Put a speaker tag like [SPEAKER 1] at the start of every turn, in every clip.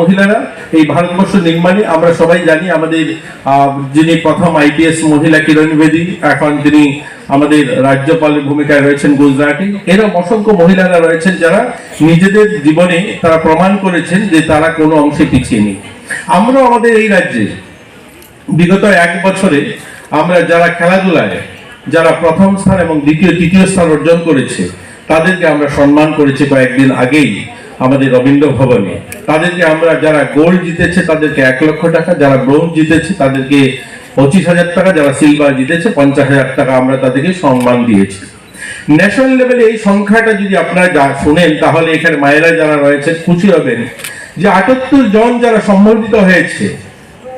[SPEAKER 1] মহিলারা, এই ভারতবর্ষ নির্মাণে আমরা সবাই জানি আমাদের যিনি প্রথম আইপিএস মহিলা কিরণ বেদী, এখন তিনি আমাদের রাজ্যপালের ভূমিকায় রয়েছেন গুজরাটে। এরকম অসংখ্য মহিলারা রয়েছেন যারা নিজেদের জীবনে তারা প্রমাণ করেছেন যে তারা কোনো অংশে পিছিয়ে নেই। আমরাও আমাদের এই রাজ্যে বিগত এক বছরে আমরা যারা খেলাধুলায়, যারা প্রথম স্থান এবং দ্বিতীয়, তৃতীয় স্থান অর্জন করেছে, তাদেরকে আমরা সম্মান করেছি কয়েকদিন আগেই। আমাদের রবীন্দ্র ভবনে তাদেরকে আমরা যারা গোল্ড জিতেছে, তাদেরকে এক লক্ষ টাকা, যারা ব্রোঞ্জ জিতেছে, তাদেরকে পঁচিশ হাজার টাকা, যারা সিলভার জিতেছে, পঞ্চাশ হাজার টাকা আমরা তাদেরকে সম্মান দিয়েছি। ন্যাশনাল লেভেলে এই সংখ্যাটা যদি আপনারা যা শুনেন, তাহলে এখানে মায়েরা যারা রয়েছেন, খুশি হবেন যে আটাত্তর জন যারা সম্বর্ধিত হয়েছে,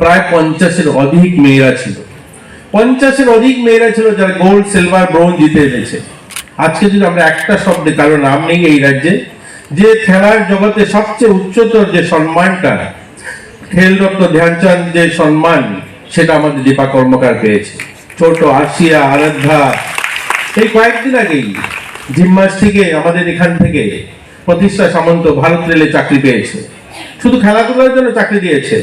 [SPEAKER 1] প্রায় পঞ্চাশের অধিক মেয়েরা ছিল। পঞ্চাশের অধিক মেয়েরা ছিল যারা গোল্ড সিলভার ব্রোঞ্জ জিতে এনেছে। আজকে যদি আমরা একটা শব্দে, কারও নাম নেই এই রাজ্যে যে খেলার জগতে সবচেয়ে উচ্চতর যে সম্মানটা খেলরত্ন ধ্যানচাঁদ যে সম্মান, সেটা আমাদের দীপা কর্মকার পেয়েছে। ছোট আসিয়া, আরাধ্যা, এই কয়েকদিন আগেই জিমনাস্টিকে আমাদের এখান থেকে প্রতিষ্ঠা সামন্ত ভারত রেলে চাকরি পেয়েছে। শুধু খেলাধুলার জন্য চাকরি দিয়েছে,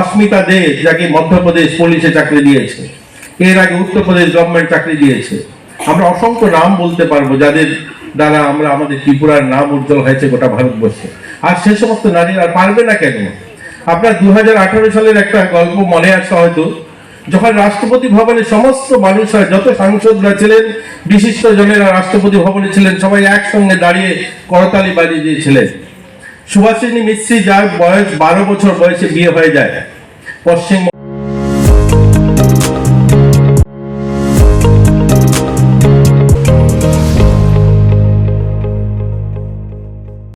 [SPEAKER 1] অস্মিতা দে যাকে মধ্যপ্রদেশ পুলিশে চাকরি দিয়েছে, এর আগে উত্তরপ্রদেশ গভর্নমেন্ট চাকরি দিয়েছে। আমরা অসংখ্য নাম বলতে পারব যাদের দ্বারা আমরা আমাদের ত্রিপুরার নাম উজ্জ্বল হয়েছে গোটা ভারতবর্ষে। আর সে সমস্ত নারীরা পারবে না কেন? আপনার দুই হাজার আঠারো সালের একটা গল্প মনে আছে হয়তো, যখন রাষ্ট্রপতি ভবনে সমস্ত মানুষরা যত সাংসদরা ছিলেন, বিশিষ্ট জনেরা রাষ্ট্রপতি ভবনে ছিলেন, সবাই একসঙ্গে দাঁড়িয়ে করতালি বাজিয়ে দিয়েছিলেন সুভাষিনী মিশ্রি যার বয়স বারো বছর বয়সে বিয়ে হয়ে যায়, পশ্চিম